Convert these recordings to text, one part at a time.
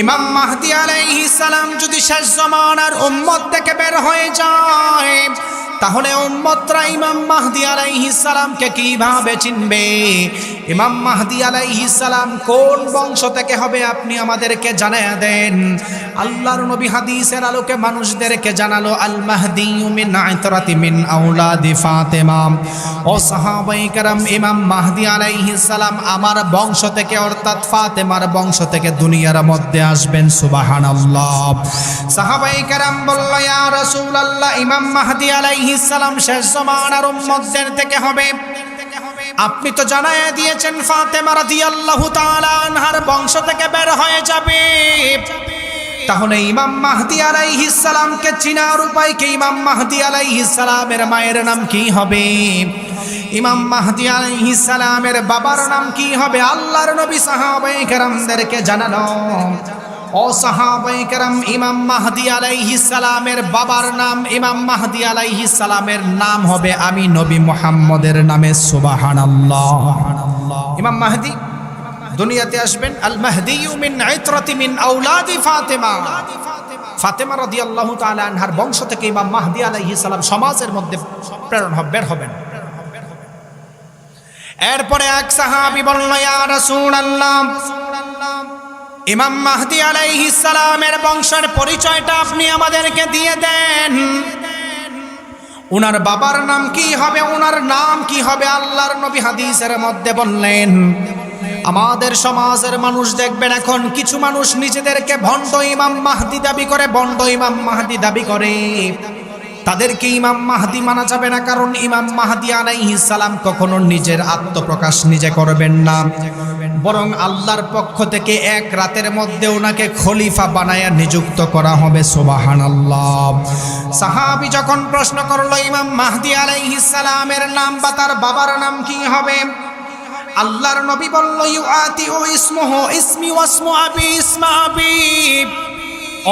ইমাম মাহদি আলাইহিস সালাম যদি শেষ জমানার উম্মত থেকে বের হয়ে যায়, তাহলে উম্মতরা ইমাম মাহদি আলাইহিস সালামকে কীভাবে চিনবে? ইমাম মাহদি সালাম কোন বংশ থেকে হবে আপনি আমাদেরকে জানায়া দেন। আল্লাহর নবী হাদিসের আলোকে মানুষদেরকে জানালো আল মাহদি মিন আইতরাতি মিন আউলাদি ফাতেমা। ও সাহাবাই কারাম, ইমাম মাহদি সালাম আমার বংশ থেকে, অর্থাৎ ফাতেমার বংশ থেকে দুনিয়ার মধ্যে আসবেন, সুবহানাল্লাহ। সাহাবাই কারাম বলল, ইয়া রাসূলুল্লাহ, ইমাম মাহদি সালাম শেষ জমানার উম্মতদের থেকে হবে। আপনি তো জানায় দিয়েছেন ফাতেমা রাদিয়াল্লাহু তাআলা আনহার বংশ থেকে বের হয়ে যাবে। তাহলে ইমাম মাহদি আলাইহিস সালামকে চিনার উপায় কি? ইমাম মাহদি আলাইহিস সালামের মায়ের নাম কি হবে? ইমাম মাহদি আলাইহিস সালামের বাবার নাম কি হবে? আল্লাহর নবী সাহাবায়ে কেরামদেরকে জানানো। ও ইমাম মাহদি আলাইহিস সালামের বাবার নাম ইমাম মাহদি আলাইহিস সালামের নাম হবে আমি নবী মুহাম্মদের নামে, সুবহানাল্লাহ। ইমাম মাহদি, দুনিয়াতে আসবেন। আল মাহদি মিন আইতরাতি মিন আউলাদি ফাতেমা। ফাতেমা রাদিয়াল্লাহু তাআলা আনহার বংশ থেকে ইমাম মাহদি আলাইহিস সালাম সমাজের মধ্যে প্রেরণ বের হবেন। এরপরে এক সাহাবী বলল, ইয়া রাসূলুল্লাহ ইমাম মাহদি সালামের বংশের পরিচয়টা আপনি আমাদেরকে দিয়ে দেন। উনার বাবার নাম কি হবে, উনার নাম কি হবে আল্লাহর নবী হাদিসের মধ্যে বললেন, আমাদের সমাজের মানুষ দেখবেন এখন কিছু মানুষ নিজেদেরকে ভণ্ড ইমাম মাহদি দাবি করে, ভণ্ড ইমাম মাহদি দাবি করে। তাদেরকে ইমাম মাহদি মানা যাবে না, কারণ ইমাম মাহদি আলাইহিস সালাম কখনো নিজের আত্মপ্রকাশ নিজে করবেন না। বরং আল্লাহর পক্ষ থেকে এক রাতের মধ্যে ওনাকে খলিফা বানায়া নিযুক্ত করা হবে সোবাহান আল্লাহ সাহাবি যখন প্রশ্ন করল, ইমাম মাহদি আলাইহিস সালামের নাম বা তার বাবার নাম কি হবে? আল্লাহর নবী বলল ইউ আতি ও ইসমুহ, ইসমি ওয়াসমু আবি, ইসমা আবি।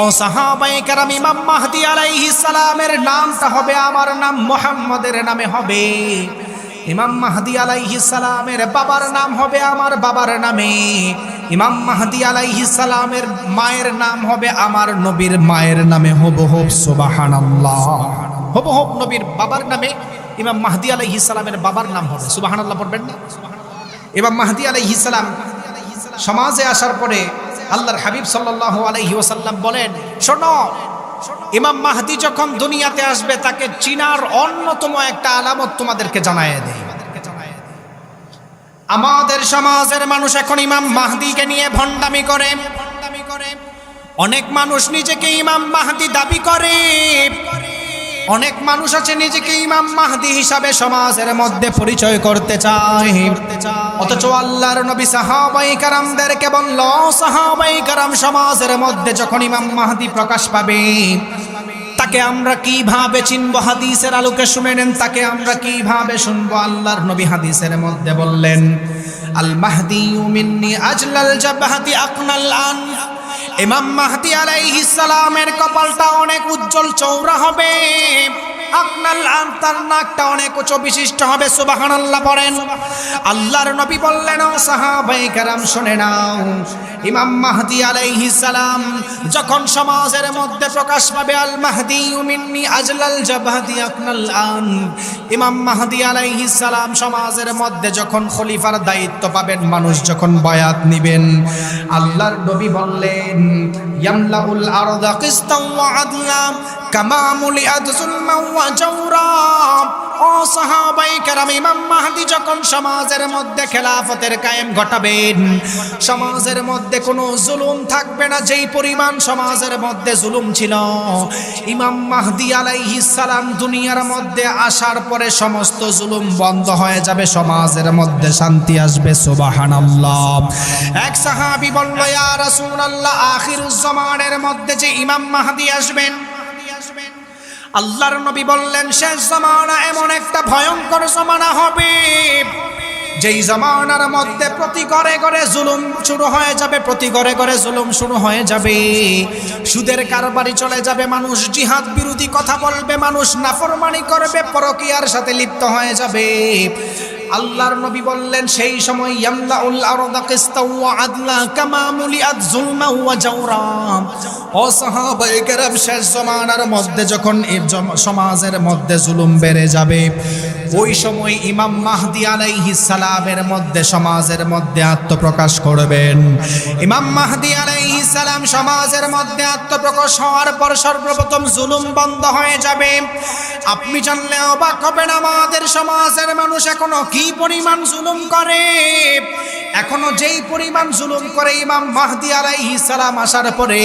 ও সাহাবায়ে কেরাম, ইমাম মাহদি আলাইহিস সালামের নামটা হবে, আমার নাম মুহাম্মদের নামে হবে। ইমাম মাহদি আলাইহিস সালামের বাবার নাম হবে আমার বাবার নামে। ইমাম মাহদি আলাইহিস সালামের মায়ের নাম হবে আমার নবীর মায়ের নামে। হব হব হব, নবীর বাবার নামে ইমাম মাহদি আলাইহিস সালামের বাবার নাম হবে। সুবহানাল্লাহ পড়বেন না? ইমাম মাহদি আলাইহিস সালাম সমাজে আসার পরে আল্লাহর হাবিব সাল্লাল্লাহু আলাইহি ওয়াসাল্লাম বলেন, শোনো ইমাম মাহদি যখন দুনিয়াতে আসবে, তাকে চিনার অন্যতম একটা আলামত তোমাদেরকে জানায় দেয় আমাদের সমাজের মানুষ এখন ইমাম মাহদিকে নিয়ে ভণ্ডামি করে। অনেক মানুষ নিজেকে ইমাম মাহাদি দাবি করে। অনেক মানুষ আছে নিজেকে ইমাম মাহদি হিসাবে সমাজের মধ্যে পরিচয় করতে চায়। অথচ আল্লাহর নবী সাহাবাই কারামদেরকে বলল সাহাবাই কারাম, সমাজের মধ্যে যখন ইমাম মাহদি প্রকাশ পাবে, তাকে আমরা কীভাবে চিনব? হাদিসের আলোকে শুনে নেন, তাকে আমরা কীভাবে শুনব? আল্লাহর নবী হাদিসের মধ্যে বললেন, আল মাহদি মিন্নি আজলাল জাবাহাতি আকনাল আন। ইমাম মাহদি আলাইহিস সালামের কপালটা অনেক উজ্জ্বল চৌড়া হবে। আপনার তার নাকটা অনেক উচ্চ বিশিষ্ট হবে সুবাহান আল্লাহ পড়েন। আল্লাহর নবী বললেন সাহাবাই কারাম, শুনে নাও। ইমাম মাহদি আলাইহিস সালাম যখন সমাজের মধ্যে প্রকাশ পাবে, আল মাহদি মিন্নি আজলাল জাবাদি আকনাল আন। ইমাম মাহদি আলাইহিস সালাম সমাজের মধ্যে যখন খলিফার দায়িত্ব পাবেন, মানুষ যখন বয়াত নিবেন, আল্লাহর নবী বললেন, ইয়ামলাউল আরদা কিসতাও ওয়া আদলা, কামা মুলিআত যুলমান ওয়া জাওরা ও সাহাবাই ইমাম মাহদি যখন সমাজের মধ্যে খেলাফতের কায়েম ঘটাবেন, সমাজের মধ্যে কোনো জুলুম থাকবে না, যেই পরিমাণ সমাজের মধ্যে ছিল, ইমাম দুনিয়ার মধ্যে আসার পরে সমস্ত জুলুম বন্ধ হয়ে যাবে, সমাজের মধ্যে শান্তি আসবে, সুবহানাল্লাহ। এক সাহাবী বলল মধ্যে যে ইমাম মাহদি আসবেন আল্লাহর নবী বললেন, শেষ জমানা এমন একটা ভয়ঙ্কর জমানা হবে। যেই জমানার মধ্যে প্রতি ঘরে ঘরে জুলুম শুরু হয়ে যাবে, প্রতি ঘরে ঘরে জুলুম শুরু হয়ে যাবে। সুদের কারবারি চলে যাবে, মানুষ জিহাদ বিরোধী কথা বলবে, মানুষ নাফরমানি করবে, পরকিয়ার সাথে লিপ্ত হয়ে যাবে। আল্লাহর নবী বললেন, সেই সময় ও সাহাবায়ে কেরাম শেষ জমানার মধ্যে যখন জম- সমাজের মধ্যে জুলুম বেড়ে যাবে, ওই সময় ইমাম মাহদি আলাইহিস সালামের মধ্যে, সমাজের মধ্যে আত্মপ্রকাশ করবেন। ইমাম মাহদি আলাইহিস সালাম সমাজের মধ্যে আত্মপ্রকাশ হওয়ার পর সর্বপ্রথম জুলুম বন্ধ হয়ে যাবে। আপনি জানলে অবাক হবেন আমাদের সমাজের মানুষ এখনও কি পরিমাণ জুলুম করে? এখনও যেই পরিমাণ জুলুম করে ইমাম মাহদি আলাইহিস সালাম আসার পরে,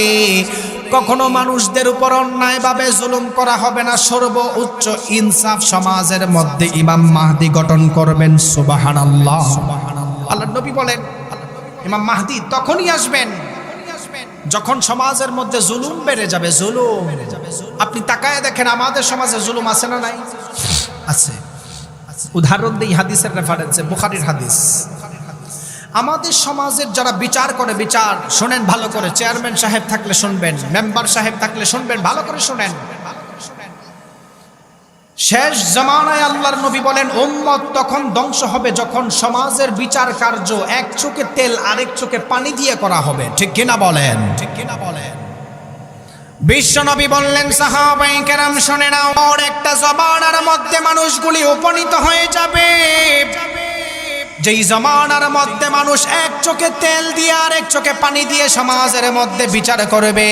কখনো মানুষদের উপর অন্যায়ভাবে জুলুম করা হবে না। সর্ব উচ্চ ইনসাফ সমাজের মধ্যে ইমাম মাহদি গঠন করবেন সুবাহান আল্লাহ আল্লাহ নবী বলেন, ইমাম মাহদি তখনই আসবেন যখন সমাজের মধ্যে জুলুম বেড়ে যাবে, জুলুম। আপনি তাকায় দেখেন, আমাদের সমাজে জুলুম আছে না নাই? আছে। উদাহরণ দিই, হাদিসের রেফারেন্সে বুখারির হাদিস। আমাদের সমাজের যারা বিচার করে, বিচার, শোনেন ভালো করে। চেয়ারম্যান সাহেব থাকলে শুনবেন, মেম্বার সাহেব থাকলে শুনবেন, ভালো করে শুনেন। শেষ জমানায় আল্লাহর নবী বলেন, উম্মত তখন ধ্বংস হবে যখন সমাজের বিচার কার্য এক চোখে তেল, আরেক চোখে পানি দিয়ে করা হবে। ঠিক কিনা বলেন? ঠিক কিনা বলেন? বিশ্বনবী বললেন, সাহাবাই শোনে না ওর একটা জমানার মধ্যে মানুষগুলি উপনীত হয়ে যাবে। যেই জমানার মধ্যে মানুষ এক চোখে তেল দিয়ে আর এক চোখে পানি দিয়ে সমাজের মধ্যে বিচার করবে,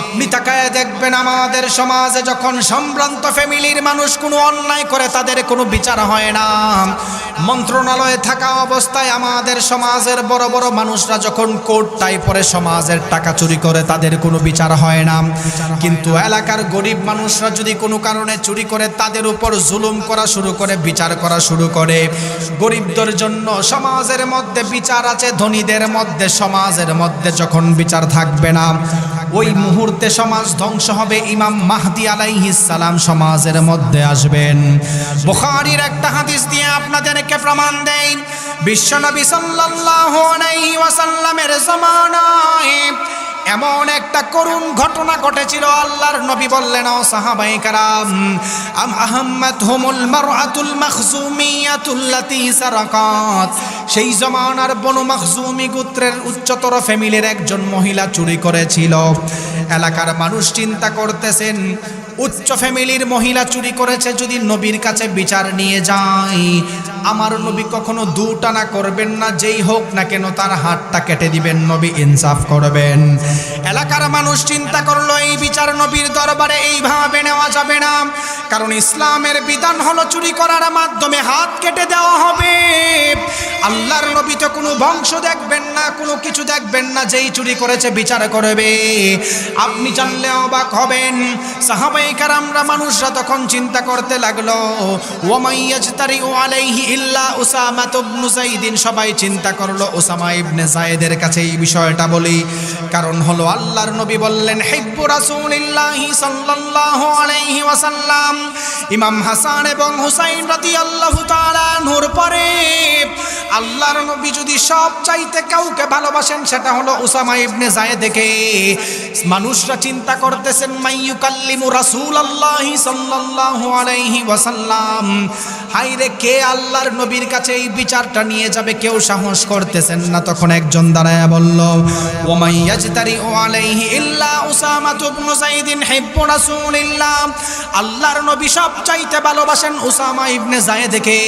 আপনি তাকায় দেখবেন আমাদের সমাজে যখন সম্ভ্রান্ত ফ্যামিলির মানুষ কোনো অন্যায় করে, তাদের কোনো বিচার হয় না। মন্ত্রণালয়ে থাকা অবস্থায় আমাদের সমাজের বড় বড় মানুষরা যখন কোর্ট টাই পরে সমাজের টাকা চুরি করে, তাদের কোনো বিচার হয় না। কিন্তু এলাকার গরিব মানুষরা যদি কোনো কারণে চুরি করে, তাদের উপর জুলুম করা শুরু করে, বিচার করা শুরু করে। গরিবদের জন্য সমাজের মধ্যে বিচার আছে, ধনীদের মধ্যে, সমাজের মধ্যে যখন বিচার থাকবে না, ওই মুহূর্তে সমাজ ধ্বংস হবে। ইমাম মাহদি আলাইহিস সালাম সমাজের মধ্যে আসবেন। বুখারীর একটা হাদিস দিয়ে আপনাদেরকে প্রমাণ দেই। বিশ্বনবী সাল্লাল্লাহু আলাইহি ওয়াসাল্লামের জামানায় এমন একটা করুণ ঘটনা ঘটেছিল, আল্লাহর নবী বললেন, ও সাহাবাই কারাম, আম আহম্মদ হুমুল মারআতুল মাখজুমিয়াতুল্লাতি সারাকাত? সেই জমানার বনু মাখজুমি গোত্রের উচ্চতর ফ্যামিলির একজন মহিলা চুরি করেছিল। এলাকার মানুষ চিন্তা করতেছেন, উচ্চ ফ্যামিলির মহিলা চুরি করেছে যদি নবীর কাছে বিচার নিয়ে যায় আমার নবী কখনো দু টানা করবেন না, যেই হোক না কেন তার হাতটা কেটে দিবেন, নবী ইনসাফ করবেন। এলাকার মানুষ চিন্তা করল, এই বিচার নবীর দরবারে এইভাবে নেওয়া যাবে না। কারণ ইসলামের বিধান হলো চুরি করার মাধ্যমে হাত কেটে দেওয়া হবে। আল্লাহর নবী তো কোনো বংশ দেখবেন না, কোনো কিছু দেখবেন না, যেই চুরি করেছে বিচার করবে। আপনি জানলে অবাক হবেন। সাহাবাই কারামরা মানুষরা তখন চিন্তা করতে লাগল ওয়ামাইয়াজতারি ও আলাইহি ইল্লা উসামা ইবনু যাইদিন, সবাই চিন্তা করল, উসামা ইবনে যায়েদের কাছে এই বিষয়টা বলি। কারণ হলো আল্লাহর নবী বললেন, হিব্বু রাসূলিল্লাহি সাল্লাল্লাহু আলাইহি ওয়াসাল্লাম। ইমাম হাসান এবং হুসাইন রাদিয়াল্লাহু তাআলা নূর পরে আল্লাহর নবী যদি সব চাইতে কাউকে ভালোবাসেন, সেটা হলো উসামা ইবনে যায়েদকে। মানুষরা চিন্তা করতেছেন মাইয়ু মাইয়ুকাল্লিমু রাসূলুল্লাহি সাল্লাল্লাহু আলাইহি ওয়াসাল্লাম? হাইরে কে আল্লাহর নবীর কাছে এই বিচারটা নিয়ে যাবে, কেউ সাহস করতেছেন না। তখন একজন দাঁড়ায় বলল ওমাই ইয়াজতারি ও আলাইহি ইল্লা উসামা ইবনু যায়েদিন হিব্বু রাসূলিল্লাহ। আল্লাহর নবী সব চাইতে ভালোবাসেন উসামা ইবনে যায়েদকে।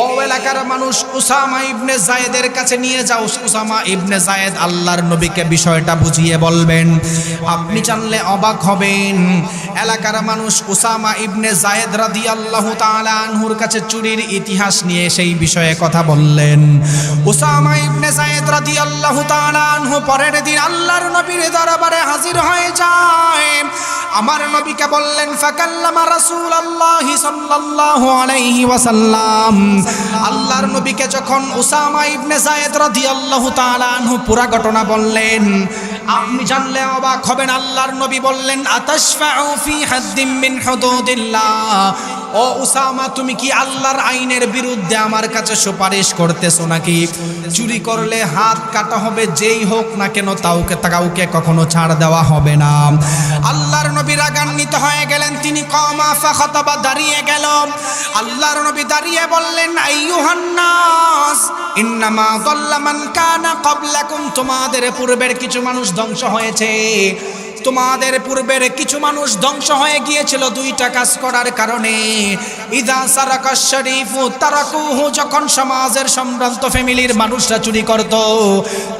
ও এলাকার মানুষ, উসামা ইবনে যায়েদের কাছে নিয়ে যাও। উসামা ইবনে যায়েদ আল্লাহর নবীকে বিষয়টা বুঝিয়ে বলবেন, আপনি জানলে অবাক হবেন। এলাকার মানুষ উসামা ইবনে জায়েদ রাদিয়াল্লাহু তাআলা আনহুর কাছে চুরির ইতিহাস নিয়ে সেই বিষয়ে কথা বললেন। উসামা ইবনে জায়েদ রাদিয়াল্লাহু তাআলা আনহু পরের দিন আল্লাহর নবীর দরবারে হাজির হয়ে যায়। আমার নবীকে বললেন, ফাকাল্লামা রাসূলুল্লাহি সাল্লাল্লাহু আলাইহি ওয়াসাল্লাম। আল্লাহর নবীকে যখন উসামা ইবনে জায়েদ রাদিয়াল্লাহু তাআলা আনহু পুরা ঘটনা বললেন, আপনি জানলে অবাক হবেন, আল্লাহর নবী বললেন, আতাশফাউ ফি হাদ্দিম মিন হুদুদিল্লাহ। ও উসামা, তুমি কি আল্লাহর আইনের বিরুদ্ধে আমার কাছে সুপারিশ করতেছো নাকি? চুরি করলে হাত কাটা হবে, যেই হোক না কেন তাওকে কাউকে কখনো ছাড় দেওয়া হবে না। আল্লাহর নবী রাগান্বিত হয়ে গেলেন, তিনি কমা ফাখাতাবা দাঁড়িয়ে গেল। আল্লাহর নবী দাঁড়িয়ে বললেন, আইয়ুহান্নাস, ইন্নামা দাল্লা মান কানা ক্বাবলাকুম তোমাদের পূর্বের কিছু মানুষ ধ্বংস হয়েছে। তোমাদের পূর্বের কিছু মানুষ ধ্বংস হয়ে গিয়েছিল দুইটা কাজ করার কারণে। ইদা সারাকা শরীফ তারাকুহু যখন সমাজের সম্ভ্রান্ত ফ্যামিলির মানুষরা চুরি করত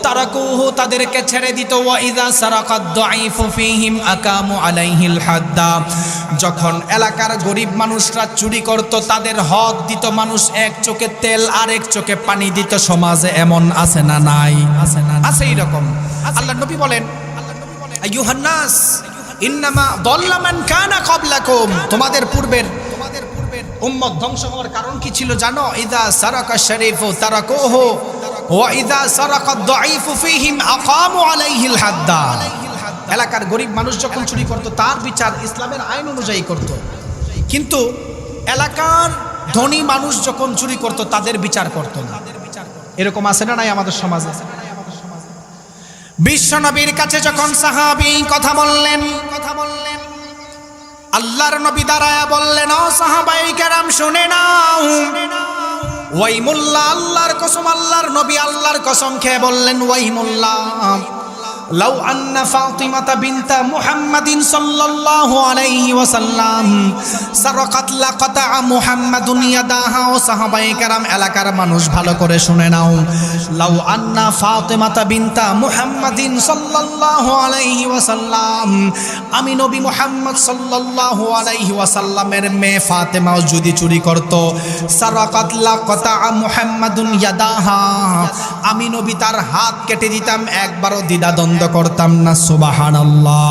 তারাকুহু তাদেরকে ছেড়ে দিত। ওয়া ইদা সারাকাদ দাইফু ফিহিম আকামু আলাইহিল হাদ্দা যখন এলাকার গরিব মানুষরা চুরি করত তাদের হক দিত মানুষ এক চোখে তেল আর এক চোখে পানি দিত। সমাজে এমন আছে না নাই? আছে না আছে এইরকম। আল্লাহ নবী বলেন আইয়ুহান্নাস ইন্নামা দল্লা মান কানা ক্বাবলাকুম। তোমাদের পূর্বের তোমাদের পূর্বের উম্মত ধ্বংস হওয়ার কারণ কি ছিল জানো? ইদা সারাকা শরীফু তারাকুহু, ওয়া ইদা সারাকা দাইফু ফিহিম আকামু আলাইহিল হাদ্দা। এলাকার গরিব মানুষ যখন চুরি করত, তার বিচার ইসলামের আইন অনুযায়ী করত। কিন্তু এলাকার ধনী মানুষ যখন চুরি করত, তাদের বিচার করত না। এরকম আছে না নাই আমাদের সমাজে? বিশ্ব নবীর কাছে যখন সাহাবি কথা বললেন কথা বললেন, আল্লাহর নবী দাঁড়ায় বললেন, ও সাহাবাই কেরাম, শুনে নাও। ওয়াইমুল্লাহ, আল্লাহর কসম, আল্লাহর নবী আল্লাহর কসম খেয়ে বললেন ওয়াই মোল্লা লাউ আন্না ফাতিমাতা বিনতা মুহাম্মাদিন সাল্লাল্লাহু আলাইহি ওয়াসাল্লাম সারাকাত লাকাতা মুহাম্মাদুন ইয়াদাহা ও সাহাবায়ে কেরাম এলাকার মানুষ ভালো করে শুনে নাও। লাউ আন্না ফাতিমাতা বিনতা মুহাম্মাদিন সাল্লাল্লাহু আলাইহি ওয়াসাল্লাম। আমি নবী মুহাম্মদ সাল্লাল্লাহু আলাইহি ওয়াসাল্লামের মেয়ে ফাতেমাও যদি চুরি করত, সারাকাত লাকাতা মুহাম্মাদুন ইয়াদাহা। আমি নবী তার হাত কেটে দিতাম, একবারও দ্বিধাদ্বন্দ্ব করতাম না সুবহানাল্লাহ।